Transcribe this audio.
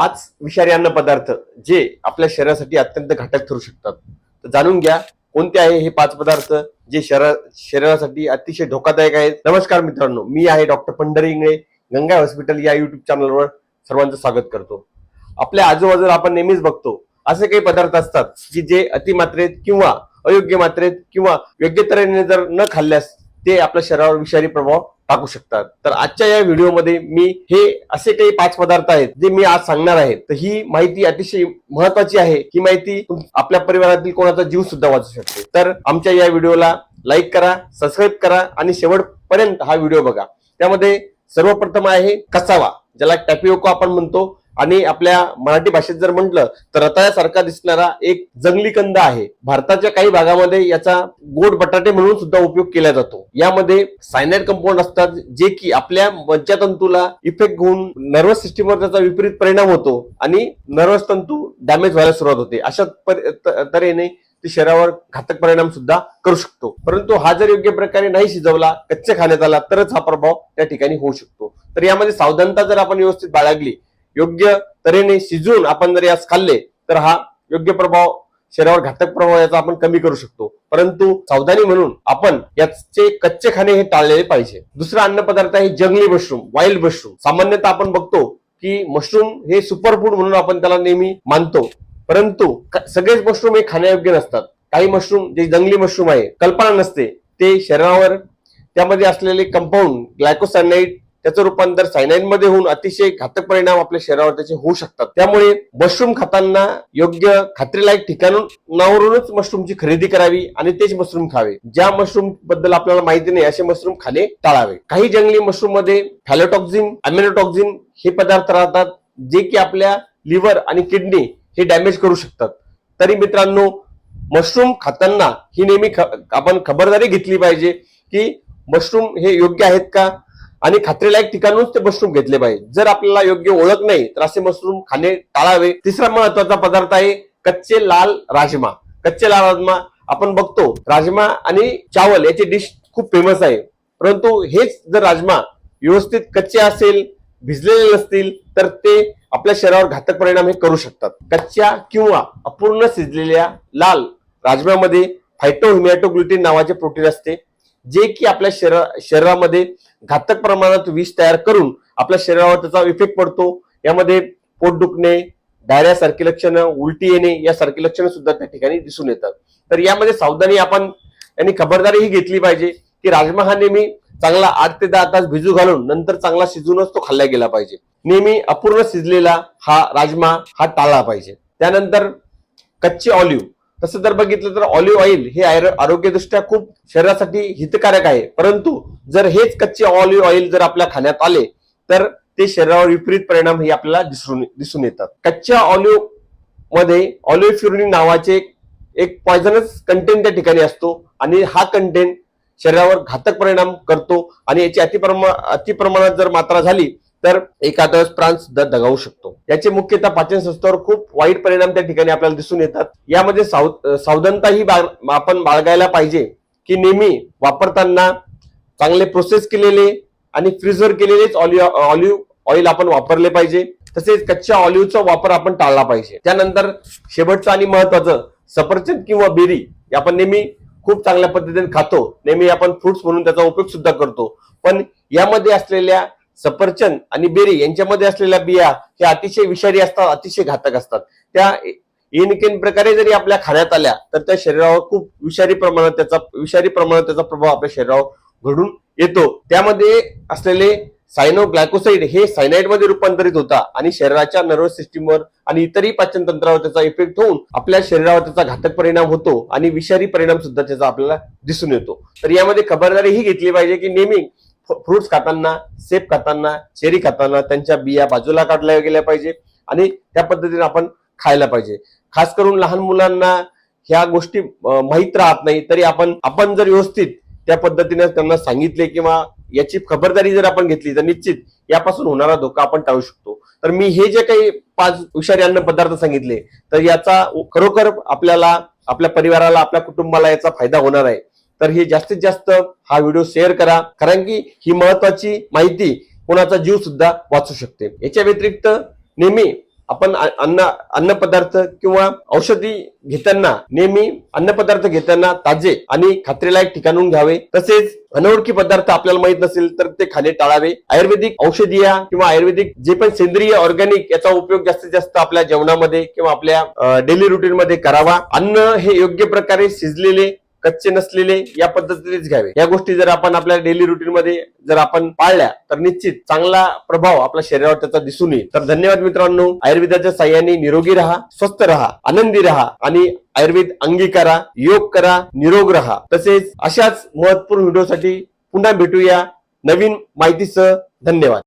पाच विषारी अन्न पदार्थ जे आपल्या शरीरासाठी अत्यंत घातक ठरू शकतात. तर जाणून घ्या कोणते आहे हे पाच पदार्थ जे शरीरा शरीरासाठी अतिशय धोकादायक आहेत? नमस्कार मित्रांनो मी आहे डॉक्टर पंढरी इंगळे गंगा हॉस्पिटल या युट्यूब चॅनलवर सर्वांचं स्वागत करतो. आपल्या आजूबाजूला आपण नेहमीच बघतो असे काही पदार्थ असतात की जे अतिमात्रेत किंवा अयोग्य मात्रेत किंवा योग्य तऱ्हेने जर न खाल्ल्यास ते आपल्या शरीरावर विषारी प्रभाव टाकू शकतात. तर आजच्या या व्हिडिओमध्ये मी हे असे काही पाच पदार्थ आहेत जे मी आज सांगणार आहे. तर ही माहिती अतिशय महत्वाची आहे. ही माहिती आपल्या परिवारातील कोणाचा जीव सुद्धा वाचू शकते. तर आमच्या या व्हिडिओला लाईक करा सबस्क्राईब करा आणि शेवटपर्यंत हा व्हिडिओ बघा. त्यामध्ये सर्वप्रथम आहे कसावा ज्याला टॅपिओको आपण म्हणतो. आणि आपल्या मराठी भाषेत जर म्हटलं तर रताळ्यासारखा दिसणारा एक जंगली कंद आहे. भारताच्या काही भागामध्ये याचा गोड बटाटे म्हणून सुद्धा उपयोग केला जातो. यामध्ये सायनाइड कंपाऊंड असतात जे की आपल्या मज्जातंतूला इफेक्ट होऊन नर्वस सिस्टीमवर त्याचा विपरीत परिणाम होतो आणि नर्वस तंतू डॅमेज व्हायला सुरुवात होते. अशा पर- त- तऱ्हेने ते शरीरावर घातक परिणाम सुद्धा करू शकतो. परंतु हा जर योग्य प्रकारे नाही शिजवला कच्चे खाण्यात आला तरच हा प्रभाव त्या ठिकाणी होऊ शकतो. तर यामध्ये सावधानता जर आपण व्यवस्थित बाळगली योग्य तऱ्हेने शिजून आपण जर यास खाल्ले तर हा योग्य प्रभाव शरीरावर घातक प्रभाव याचा आपण कमी करू शकतो. परंतु सावधानी म्हणून आपण याचे कच्चे खाणे हे टाळलेले पाहिजे. दुसरा अन्न पदार्थ आहे जंगली मशरूम वाईल्ड मशरूम. सामान्यतः आपण बघतो की मशरूम हे सुपरफूड म्हणून आपण त्याला नेहमी मानतो. परंतु सगळेच मशरूम हे खाण्यायोग्य नसतात. काही मशरूम जे जंगली मशरूम आहे कल्पना नसते. ते शरीरावर त्यामध्ये असलेले कंपाऊंड ग्लायकोसायनाइड त्याचं रूपांतर सायनाइडमध्ये होऊन अतिशय घातक परिणाम आपल्या शरीरावर त्याचे होऊ शकतात. त्यामुळे मशरूम खाताना योग्य खात्रीलायक ठिकाणावरूनच मशरूमची खरेदी करावी आणि तेच मशरूम खावे. ज्या मशरूमबद्दल आपल्याला माहिती नाही असे मशरूम खाणे टाळावे. काही जंगली मशरूममध्ये फॅलोटॉक्झिन अमेनोटॉक्झिन हे पदार्थ राहतात जे की आपल्या लिव्हर आणि किडनी हे डॅमेज करू शकतात. तरी मित्रांनो मशरूम खाताना ही नेहमी आपण खबरदारी घेतली पाहिजे की मशरूम हे योग्य आहेत का? आणि खात्रीलायक ठिकाणूनच ते मशरूम घेतले पाहिजे. जर आपल्याला योग्य ओळख नाही तर असे मशरूम खाणे टाळावे. तिसरा महत्त्वाचा पदार्थ आहे कच्चे लाल राजमा. कच्चे लाल राजमा आपण बघतो राजमा आणि चावल याची डिश खूप फेमस आहे. परंतु हेच जर राजमा व्यवस्थित कच्चे असेल भिजलेले नसतील तर ते आपल्या शरीरावर घातक परिणाम हे करू शकतात. कच्च्या किंवा अपूर्ण शिजलेल्या लाल राजम्यामध्ये फायटोहिमॅटोग्लुटिन नावाचे प्रोटीन असते. जे की आपल्या शरीरा शरीरामध्ये घातक प्रमाणात विष तयार करून आपल्या शरीरावर त्याचा इफेक्ट पडतो. यामध्ये पोट दुखणे डायऱ्यासारखी लक्षणं उलटी येणे यासारखी लक्षणं सुद्धा त्या ठिकाणी दिसून येतात. तर यामध्ये सावधानी आपण यांनी खबरदारी ही घेतली पाहिजे की राजमा हा नेहमी चांगला आठ ते दहा तास भिजू घालून नंतर चांगला शिजूनच तो खाल्ला गेला पाहिजे. नेहमी अपूर्ण शिजलेला हा राजमा हा टाळला पाहिजे. त्यानंतर कच्चे ऑलिव्ह. तसं जर बघितलं तर ऑलिव्ह ऑइल हे आयर- आरोग्यदृष्ट्या खूप शरीरासाठी हितकारक आहे. परंतु जर हेच कच्चे ऑलिव्ह ऑइल जर आपल्या खाण्यात आले तर ते शरीरावर विपरीत परिणाम हे आपल्याला दिसून दिसून येतात. कच्च्या ऑलिव्हमध्ये ऑलिव्ह फ्युरिन नावाचे एक- एक पॉयझनस कंटेंट त्या ठिकाणी असतो आणि हा कंटेंट शरीरावर घातक परिणाम करतो आणि याची अतिप्रमा अतिप्रमाणात जर मात्रा झाली तर एखादा प्राण सुद्धा दगावू शकतो. याचे मुख्यतः पाचन संस्थेवर खूप वाईट परिणाम त्या ठिकाणी आपल्याला दिसून येतात. यामध्ये साव- सावधानता ही बाळ- आपण बाळगायला पाहिजे की नेहमी वापरताना चांगले प्रोसेस केलेले आणि फ्रीजवर केलेलेच ऑलिव्ह ऑलिव्ह ऑइल आपण वापरले पाहिजे. तसेच कच्च्या ऑलिव्हचा वापर आपण टाळला पाहिजे. त्यानंतर शेवटचं आणि महत्वाचं सफरचंद किंवा बेरी हे आपण नेहमी खूप चांगल्या पद्धतीने खातो. नेहमी आपण फ्रुट्स म्हणून त्याचा उपयोग सुद्धा करतो. पण यामध्ये असलेल्या सफरचंद आणि बेरी यांच्यामध्ये असलेल्या बिया ह्या अतिशय विषारी असतात अतिशय घातक असतात. त्या येनकेन प्रकारे जरी आपल्या खाण्यात आल्या तर त्या शरीरावर खूप विषारी प्रमाणात त्याचा विषारी प्रमाणात त्याचा प्रभाव आपल्या शरीरावर घडून येतो. त्यामध्ये असलेले सायनो ग्लायकोसाइड हे सायनाइडमध्ये रूपांतरित होता आणि शरीराच्या नर्वस सिस्टीमवर आणि इतरही पाचन तंत्रावर त्याचा इफेक्ट होऊन आपल्या शरीरावर त्याचा घातक परिणाम होतो आणि विषारी परिणाम सुद्धा त्याचा आपल्याला दिसून येतो. तर यामध्ये खबरदारी ही घेतली पाहिजे की नेहमी फ्रुट्स खाताना सेब खाताना चेरी खाताना त्यांच्या बिया बाजूला काढल्या गेल्या पाहिजे आणि त्या पद्धतीने आपण खायला पाहिजे. खास करून लहान मुलांना ह्या गोष्टी माहीत राहत नाही तरी आपण आपण जर व्यवस्थित त्या पद्धतीने त्यांना सांगितले किंवा याची खबरदारी जर आपण घेतली तर निश्चित यापासून होणारा धोका आपण टाळू शकतो. तर मी हे जे काही पाच विषारी अन्न पदार्थ सांगितले तर याचा खरोखर आपल्याला आपल्या परिवाराला आपल्या कुटुंबाला याचा फायदा होणार आहे. तर हे जास्तीत जास्त हा व्हिडिओ शेअर करा. कारण की ही महत्वाची माहिती कोणाचा जीव सुद्धा वाचू शकते. याच्या व्यतिरिक्त नेहमी आपण अन्न अन्न अन्नपदार्थ किंवा औषधी घेताना नेहमी अन्नपदार्थ घेताना ताजे आणि खात्रीलायक ठिकाणून घ्यावे. तसेच अनोळखी पदार्थ आपल्याला माहीत नसेल तर ते खाणे टाळावे. आयुर्वेदिक औषधी किंवा आयुर्वेदिक जे पण सेंद्रिय ऑर्गॅनिक याचा उपयोग जास्तीत जास्त आपल्या जेवणामध्ये किंवा आपल्या डेली रुटीन मध्ये करावा. अन्न हे योग्य प्रकारे शिजलेले कच्चे नसलेले या पद्धतीनेच घ्यावे. या गोष्टी जर आपण आपल्या डेली रुटीन मध्ये जर आपण पाळल्या तर निश्चित चांगला प्रभाव आपल्या शरीरावर त्याचा दिसून येईल. तर धन्यवाद मित्रांनो. आयुर्वेदाच्या साह्याने निरोगी राहा स्वस्थ राहा आनंदी राहा आणि आयुर्वेद अंगीकारा योग करा निरोग राहा. तसेच अशाच महत्त्वपूर्ण व्हिडिओसाठी पुन्हा भेटूया नवीन माहितीसह. धन्यवाद.